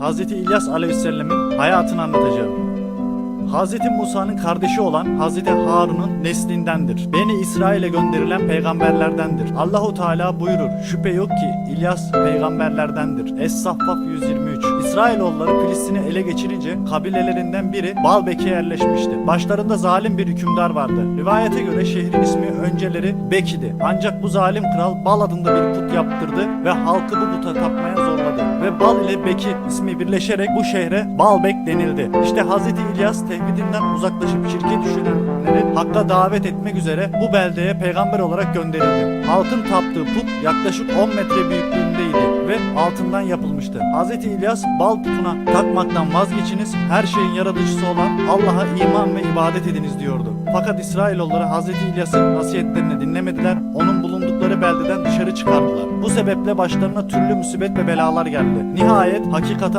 Hz. İlyas Aleyhisselam'ın hayatını anlatacağım. Hz. Musa'nın kardeşi olan Hz. Harun'un neslindendir. Beni İsrail'e gönderilen peygamberlerdendir. Allahu Teala buyurur. Şüphe yok ki İlyas peygamberlerdendir. Es-Saffaf 123. İsrailoğulları Filistin'i ele geçirince kabilelerinden biri Baalbek'e yerleşmişti. Başlarında zalim bir hükümdar vardı. Rivayete göre şehrin ismi önceleri Beki'di. Ancak bu zalim kral Bal adında bir put yaptırdı ve halkı bu puta tapmaya zorladı. Ve Bal ile Beki ismi birleşerek bu şehre Baalbek denildi. İşte Hz. İlyas tevhidinden uzaklaşıp şirke düşürenleri hakka davet etmek üzere bu beldeye peygamber olarak gönderildi. Halkın taptığı put yaklaşık 10 metre büyüklüğündeydi ve altından yapılmıştı. Hz. İlyas bal putuna takmaktan vazgeçiniz, her şeyin yaratıcısı olan Allah'a iman ve ibadet ediniz diyordu. Fakat İsrailoğulları Hz. İlyas'ın nasiyetlerini dinlemediler, onun bulundukları beldeden dışarı çıkardılar. Bu sebeple başlarına türlü musibet ve belalar geldi. Nihayet hakikati